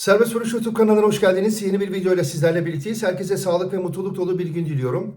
Serbest Vuruş YouTube kanalına hoş geldiniz. Yeni bir videoyla sizlerle birlikteyiz. Herkese sağlık ve mutluluk dolu bir gün diliyorum.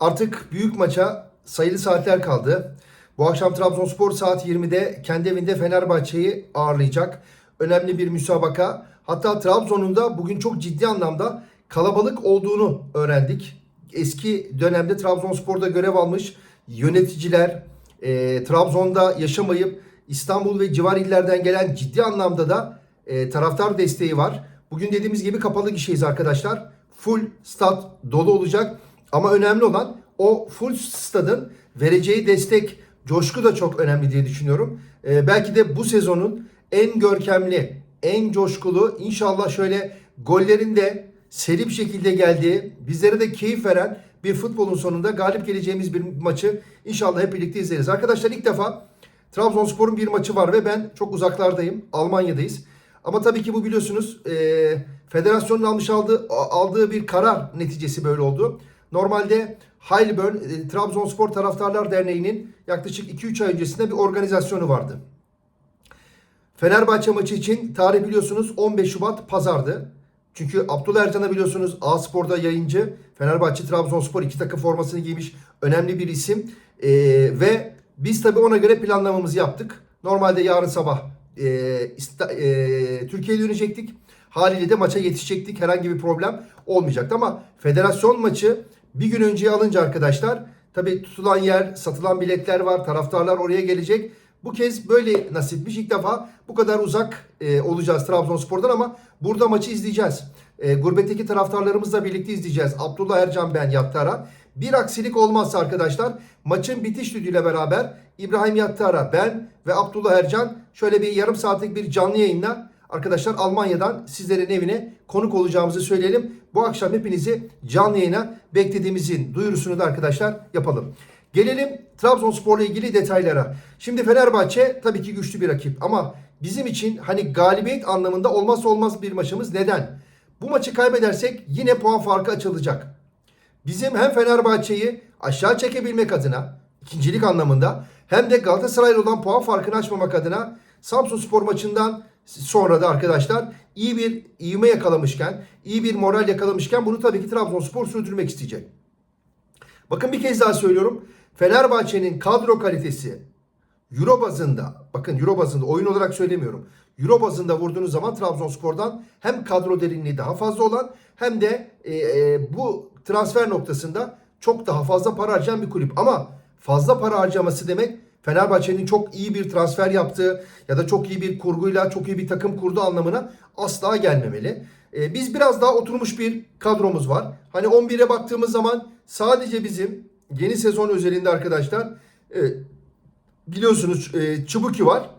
Artık büyük maça sayılı saatler kaldı. Bu akşam Trabzonspor saat 20'de kendi evinde Fenerbahçe'yi ağırlayacak. Önemli bir müsabaka. Hatta Trabzon'un da bugün çok ciddi anlamda kalabalık olduğunu öğrendik. Eski dönemde Trabzonspor'da görev almış yöneticiler, e, Trabzon'da yaşamayıp İstanbul ve civar illerden gelen ciddi anlamda da e, taraftar desteği var. Bugün dediğimiz gibi kapalı gişeyiz arkadaşlar. Full stat dolu olacak. Ama önemli olan o full stadın vereceği destek, coşku da çok önemli diye düşünüyorum. E, belki de bu sezonun en görkemli, en coşkulu, inşallah şöyle gollerin de seri bir şekilde geldiği, bizlere de keyif veren bir futbolun sonunda galip geleceğimiz bir maçı inşallah hep birlikte izleriz. Arkadaşlar ilk defa Trabzonspor'un bir maçı var ve ben çok uzaklardayım. Almanya'dayız. Ama tabii ki bu biliyorsunuz e, federasyonun almış aldığı, aldığı bir karar neticesi böyle oldu. Normalde Heilbronn e, Trabzonspor Taraftarlar Derneği'nin yaklaşık 2-3 ay öncesinde bir organizasyonu vardı. Fenerbahçe maçı için tarih biliyorsunuz 15 Şubat pazardı. Çünkü Abdullah Ercan'a biliyorsunuz A Spor'da yayıncı. Fenerbahçe Trabzonspor iki takım formasını giymiş önemli bir isim. Ee, ve biz tabii ona göre planlamamızı yaptık. Normalde yarın sabah e, e, Türkiye'ye dönecektik. Haliyle de maça yetişecektik. Herhangi bir problem olmayacaktı ama federasyon maçı bir gün önceye alınca arkadaşlar tabii tutulan yer, satılan biletler var. Taraftarlar oraya gelecek. Bu kez böyle nasipmiş. İlk defa bu kadar uzak e, olacağız Trabzonspor'dan ama burada maçı izleyeceğiz. E, gurbetteki taraftarlarımızla birlikte izleyeceğiz. Abdullah Ercan ben Yattara. Bir aksilik olmazsa arkadaşlar maçın bitiş düdüğüyle beraber İbrahim Yattara ben ve Abdullah Ercan şöyle bir yarım saatlik bir canlı yayınla arkadaşlar Almanya'dan sizlerin evine konuk olacağımızı söyleyelim. Bu akşam hepinizi canlı yayına beklediğimizin duyurusunu da arkadaşlar yapalım. Gelelim Trabzonspor'la ilgili detaylara. Şimdi Fenerbahçe tabii ki güçlü bir rakip ama bizim için hani galibiyet anlamında olmazsa olmaz bir maçımız. Neden? Bu maçı kaybedersek yine puan farkı açılacak. Bizim hem Fenerbahçe'yi aşağı çekebilmek adına ikincilik anlamında hem de Galatasaray'la olan puan farkını açmamak adına Samsun Spor maçından sonra da arkadaşlar iyi bir ivme yakalamışken, iyi bir moral yakalamışken bunu tabii ki Trabzonspor sürdürmek isteyecek. Bakın bir kez daha söylüyorum. Fenerbahçe'nin kadro kalitesi Euro bazında, bakın Euro bazında oyun olarak söylemiyorum. Euro bazında vurduğunuz zaman Trabzonspor'dan hem kadro derinliği daha fazla olan hem de e, e, bu transfer noktasında çok daha fazla para harcayan bir kulüp. Ama fazla para harcaması demek Fenerbahçe'nin çok iyi bir transfer yaptığı ya da çok iyi bir kurguyla çok iyi bir takım kurduğu anlamına asla gelmemeli. E, biz biraz daha oturmuş bir kadromuz var. Hani 11'e baktığımız zaman sadece bizim yeni sezon özelinde arkadaşlar e, biliyorsunuz e, Çubuki var.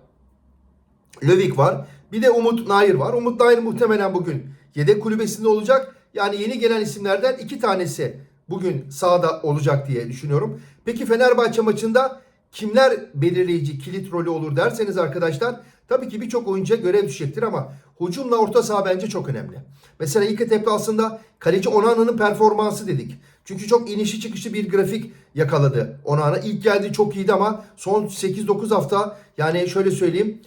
Lövik var. Bir de Umut Nair var. Umut Nair muhtemelen bugün yedek kulübesinde olacak. Yani yeni gelen isimlerden iki tanesi bugün sahada olacak diye düşünüyorum. Peki Fenerbahçe maçında kimler belirleyici kilit rolü olur derseniz arkadaşlar tabii ki birçok oyuncuya görev düşecektir ama hücumla orta saha bence çok önemli. Mesela ilk etapta aslında kaleci Onana'nın performansı dedik. Çünkü çok inişi çıkışı bir grafik yakaladı Onana. İlk geldi çok iyiydi ama son 8-9 hafta yani şöyle söyleyeyim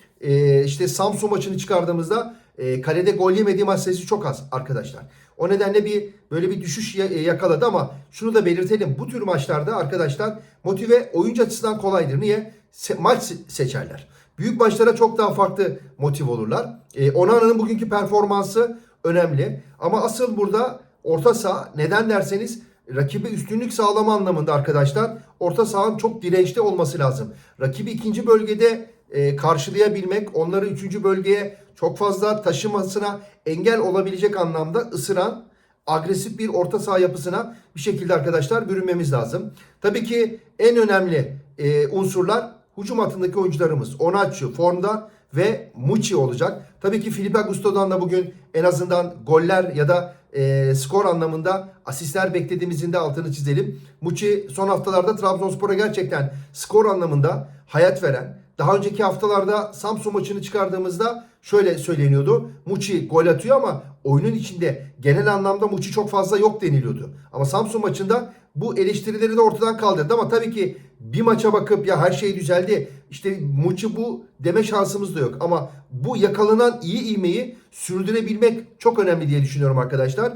işte Samsun maçını çıkardığımızda kalede gol yemediği maç sayısı çok az arkadaşlar. O nedenle bir böyle bir düşüş e, yakaladı ama şunu da belirtelim. Bu tür maçlarda arkadaşlar motive oyuncu açısından kolaydır. Niye? Se- maç se- seçerler. Büyük maçlara çok daha farklı motive olurlar. E, Onana'nın bugünkü performansı önemli. Ama asıl burada orta saha neden derseniz rakibe üstünlük sağlama anlamında arkadaşlar orta sahanın çok dirençli olması lazım. Rakibi ikinci bölgede e, karşılayabilmek, onları üçüncü bölgeye çok fazla taşımasına engel olabilecek anlamda ısıran agresif bir orta saha yapısına bir şekilde arkadaşlar bürünmemiz lazım. Tabii ki en önemli e, unsurlar hücum hattındaki oyuncularımız. Onaçu formda ve Muçi olacak. Tabii ki Filipe Augusto'dan da bugün en azından goller ya da e, skor anlamında asistler beklediğimizin de altını çizelim. Muçi son haftalarda Trabzonspor'a gerçekten skor anlamında hayat veren, daha önceki haftalarda Samsun maçını çıkardığımızda şöyle söyleniyordu. Muçi gol atıyor ama oyunun içinde genel anlamda Muçi çok fazla yok deniliyordu. Ama Samsun maçında bu eleştirileri de ortadan kaldırdı ama tabii ki bir maça bakıp ya her şey düzeldi. işte maçı bu deme şansımız da yok. Ama bu yakalanan iyi ivmeyi sürdürebilmek çok önemli diye düşünüyorum arkadaşlar.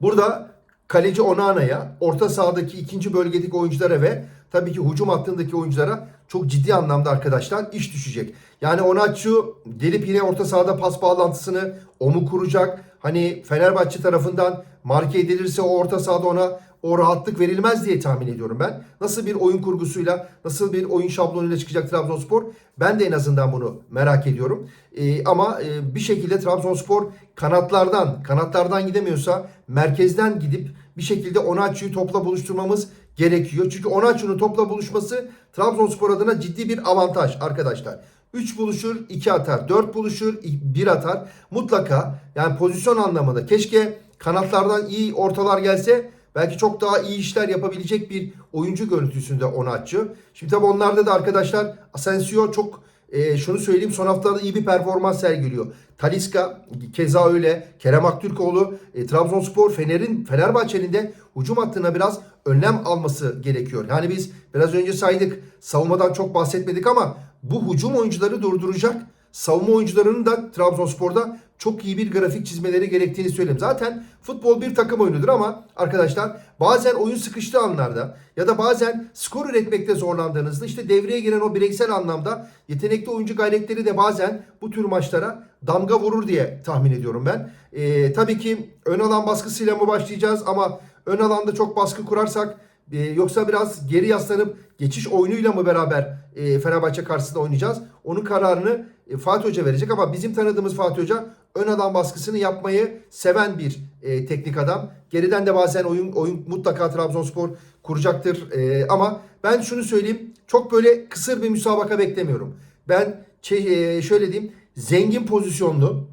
Burada kaleci Onana'ya, orta sahadaki ikinci bölgedeki oyunculara ve tabii ki hücum hattındaki oyunculara çok ciddi anlamda arkadaşlar iş düşecek. Yani Onaçu gelip yine orta sahada pas bağlantısını o mu kuracak? Hani Fenerbahçe tarafından marke edilirse o orta sahada ona o rahatlık verilmez diye tahmin ediyorum ben. Nasıl bir oyun kurgusuyla, nasıl bir oyun şablonuyla çıkacak Trabzonspor? Ben de en azından bunu merak ediyorum. Ee, ama e, bir şekilde Trabzonspor kanatlardan, kanatlardan gidemiyorsa merkezden gidip bir şekilde Onaçu'yu topla buluşturmamız gerekiyor. Çünkü Onaçu'nun topla buluşması Trabzonspor adına ciddi bir avantaj arkadaşlar. 3 buluşur 2 atar. 4 buluşur 1 atar. Mutlaka yani pozisyon anlamında keşke kanatlardan iyi ortalar gelse belki çok daha iyi işler yapabilecek bir oyuncu görüntüsünde Onaçu. Şimdi tabii onlarda da arkadaşlar Asensio çok e, şunu söyleyeyim son haftalarda iyi bir performans sergiliyor. Taliska keza öyle. Kerem Aktürkoğlu, e, Trabzonspor, Fener'in Fenerbahçe'nin de hücum hattına biraz önlem alması gerekiyor. Yani biz biraz önce saydık. Savunmadan çok bahsetmedik ama bu hücum oyuncuları durduracak savunma oyuncularının da Trabzonspor'da çok iyi bir grafik çizmeleri gerektiğini söyleyeyim. Zaten futbol bir takım oyunudur ama arkadaşlar bazen oyun sıkıştığı anlarda ya da bazen skor üretmekte zorlandığınızda işte devreye giren o bireysel anlamda yetenekli oyuncu gayretleri de bazen bu tür maçlara damga vurur diye tahmin ediyorum ben. Ee, tabii ki ön alan baskısıyla mı başlayacağız ama ön alanda çok baskı kurarsak ee, yoksa biraz geri yaslanıp geçiş oyunuyla mı beraber e, Fenerbahçe karşısında oynayacağız? Onun kararını e, Fatih Hoca verecek ama bizim tanıdığımız Fatih Hoca ön adam baskısını yapmayı seven bir e, teknik adam. Geriden de bazen oyun oyun mutlaka Trabzonspor kuracaktır. E, ama ben şunu söyleyeyim. Çok böyle kısır bir müsabaka beklemiyorum. Ben e, şöyle diyeyim. Zengin pozisyonlu,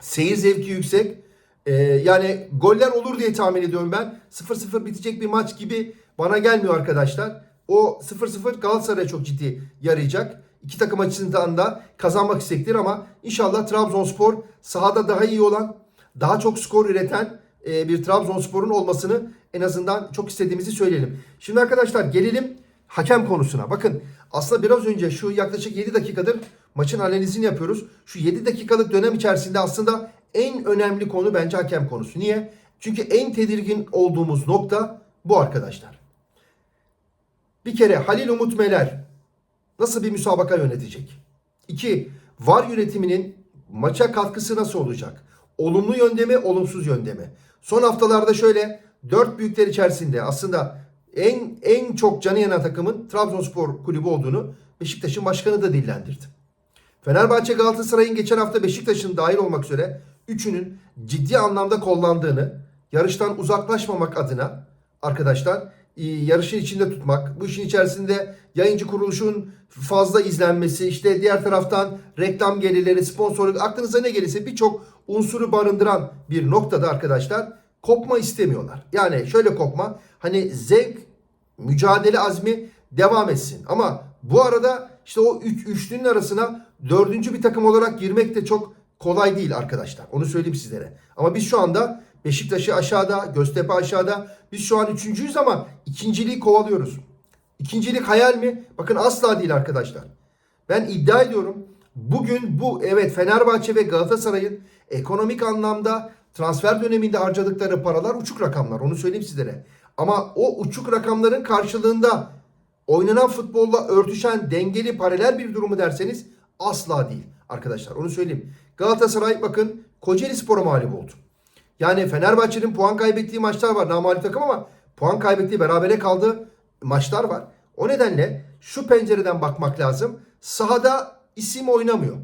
seyir zevki yüksek, ee, yani goller olur diye tahmin ediyorum ben. 0-0 bitecek bir maç gibi bana gelmiyor arkadaşlar. O 0-0 Galatasaray'a çok ciddi yarayacak. İki takım açısından da kazanmak istektir ama inşallah Trabzonspor sahada daha iyi olan, daha çok skor üreten e, bir Trabzonspor'un olmasını en azından çok istediğimizi söyleyelim. Şimdi arkadaşlar gelelim hakem konusuna. Bakın aslında biraz önce şu yaklaşık 7 dakikadır maçın analizini yapıyoruz. Şu 7 dakikalık dönem içerisinde aslında en önemli konu bence hakem konusu. Niye? Çünkü en tedirgin olduğumuz nokta bu arkadaşlar. Bir kere Halil Umut Meler nasıl bir müsabaka yönetecek? İki, VAR yönetiminin maça katkısı nasıl olacak? Olumlu yönde mi, olumsuz yönde mi? Son haftalarda şöyle dört büyükler içerisinde aslında en en çok canı yanan takımın Trabzonspor kulübü olduğunu Beşiktaş'ın başkanı da dillendirdi. Fenerbahçe Galatasaray'ın geçen hafta Beşiktaş'ın dahil olmak üzere üçünün ciddi anlamda kollandığını, yarıştan uzaklaşmamak adına arkadaşlar e, yarışın içinde tutmak, bu işin içerisinde yayıncı kuruluşun fazla izlenmesi, işte diğer taraftan reklam gelirleri, sponsorluk, aklınıza ne gelirse birçok unsuru barındıran bir noktada arkadaşlar kopma istemiyorlar. Yani şöyle kopma, hani zevk, mücadele azmi devam etsin. Ama bu arada işte o üç, üçlünün arasına dördüncü bir takım olarak girmek de çok kolay değil arkadaşlar. Onu söyleyeyim sizlere. Ama biz şu anda Beşiktaş'ı aşağıda, Göztepe aşağıda. Biz şu an üçüncüyüz ama ikinciliği kovalıyoruz. İkincilik hayal mi? Bakın asla değil arkadaşlar. Ben iddia ediyorum. Bugün bu evet Fenerbahçe ve Galatasaray'ın ekonomik anlamda transfer döneminde harcadıkları paralar uçuk rakamlar. Onu söyleyeyim sizlere. Ama o uçuk rakamların karşılığında oynanan futbolla örtüşen dengeli paralel bir durumu derseniz asla değil arkadaşlar. Onu söyleyeyim. Galatasaray bakın Kocaeli Spor'a mağlup oldu. Yani Fenerbahçe'nin puan kaybettiği maçlar var. Namalip takım ama puan kaybettiği berabere kaldığı maçlar var. O nedenle şu pencereden bakmak lazım. Sahada isim oynamıyor.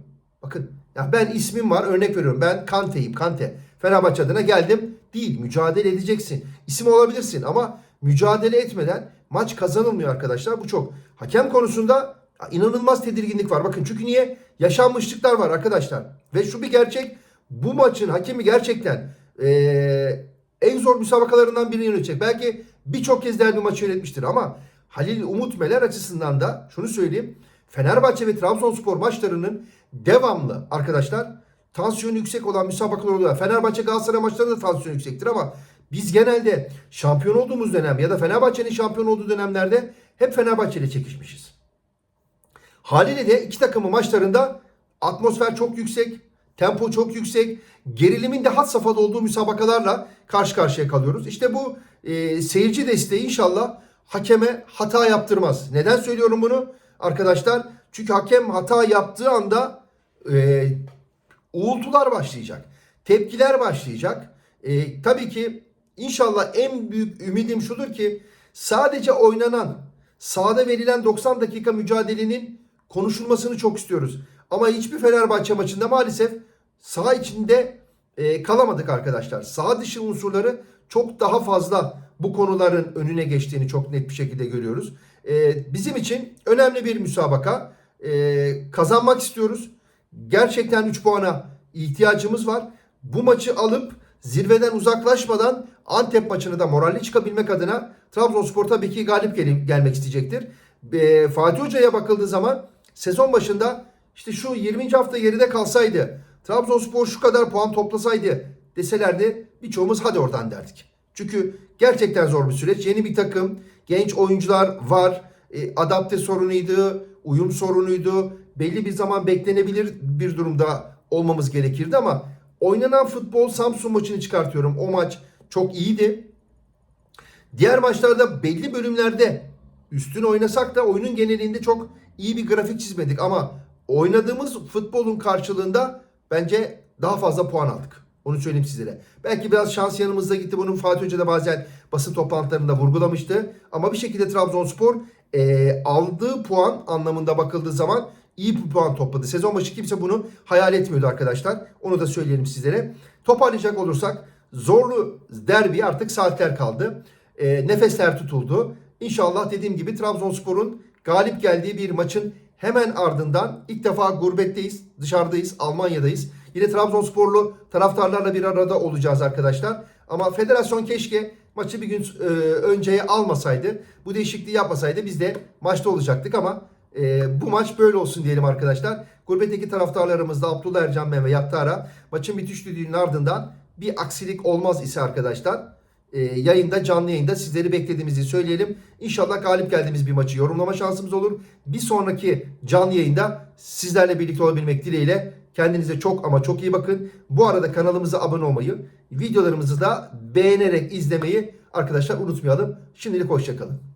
Bakın ya ben ismim var örnek veriyorum. Ben Kante'yim Kante. Fenerbahçe adına geldim. Değil mücadele edeceksin. İsim olabilirsin ama mücadele etmeden maç kazanılmıyor arkadaşlar. Bu çok. Hakem konusunda inanılmaz tedirginlik var. Bakın çünkü niye? Yaşanmışlıklar var arkadaşlar. Ve şu bir gerçek. Bu maçın hakemi gerçekten ee, en zor müsabakalarından birini yönetecek. Belki birçok kez derbi maçı yönetmiştir ama Halil Umut Meler açısından da şunu söyleyeyim. Fenerbahçe ve Trabzonspor maçlarının devamlı arkadaşlar tansiyonu yüksek olan müsabakalar oluyor. Fenerbahçe Galatasaray maçlarında da tansiyon yüksektir ama biz genelde şampiyon olduğumuz dönem ya da Fenerbahçe'nin şampiyon olduğu dönemlerde hep Fenerbahçe ile çekişmişiz. Haliyle de iki takımın maçlarında atmosfer çok yüksek, tempo çok yüksek, gerilimin de had safhada olduğu müsabakalarla karşı karşıya kalıyoruz. İşte bu e, seyirci desteği inşallah hakeme hata yaptırmaz. Neden söylüyorum bunu arkadaşlar? Çünkü hakem hata yaptığı anda e, uğultular başlayacak. Tepkiler başlayacak. E, tabii ki inşallah en büyük ümidim şudur ki sadece oynanan, sahada verilen 90 dakika mücadelenin konuşulmasını çok istiyoruz. Ama hiçbir Fenerbahçe maçında maalesef saha içinde e, kalamadık arkadaşlar. Saha dışı unsurları çok daha fazla bu konuların önüne geçtiğini çok net bir şekilde görüyoruz. E, bizim için önemli bir müsabaka. E, kazanmak istiyoruz. Gerçekten 3 puana ihtiyacımız var. Bu maçı alıp zirveden uzaklaşmadan Antep maçını da moralli çıkabilmek adına Trabzonspor tabii ki galip gel- gelmek isteyecektir. E, Fatih Hoca'ya bakıldığı zaman sezon başında işte şu 20. hafta geride kalsaydı Trabzonspor şu kadar puan toplasaydı deselerdi birçoğumuz hadi oradan derdik. Çünkü gerçekten zor bir süreç. Yeni bir takım, genç oyuncular var. E, adapte sorunuydu, uyum sorunuydu. Belli bir zaman beklenebilir bir durumda olmamız gerekirdi ama oynanan futbol Samsun maçını çıkartıyorum. O maç çok iyiydi. Diğer maçlarda belli bölümlerde üstün oynasak da oyunun genelinde çok iyi bir grafik çizmedik ama oynadığımız futbolun karşılığında bence daha fazla puan aldık. Onu söyleyeyim sizlere. Belki biraz şans yanımızda gitti. Bunun Fatih Hoca da bazen basın toplantılarında vurgulamıştı. Ama bir şekilde Trabzonspor eee, aldığı puan anlamında bakıldığı zaman iyi bir puan topladı. Sezon başı kimse bunu hayal etmiyordu arkadaşlar. Onu da söyleyelim sizlere. Toparlayacak olursak zorlu derbi artık saatler kaldı. E, nefesler tutuldu. İnşallah dediğim gibi Trabzonspor'un galip geldiği bir maçın hemen ardından ilk defa gurbetteyiz, dışarıdayız, Almanya'dayız. Yine Trabzonsporlu taraftarlarla bir arada olacağız arkadaşlar. Ama federasyon keşke maçı bir gün e, önceye almasaydı, bu değişikliği yapmasaydı biz de maçta olacaktık ama e, bu maç böyle olsun diyelim arkadaşlar. Gurbetteki taraftarlarımız da Abdullah Ercan Bey ve Yattara maçın bitiş düdüğünün ardından bir aksilik olmaz ise arkadaşlar e, yayında canlı yayında sizleri beklediğimizi söyleyelim. İnşallah galip geldiğimiz bir maçı yorumlama şansımız olur. Bir sonraki canlı yayında sizlerle birlikte olabilmek dileğiyle kendinize çok ama çok iyi bakın. Bu arada kanalımıza abone olmayı, videolarımızı da beğenerek izlemeyi arkadaşlar unutmayalım. Şimdilik hoşçakalın.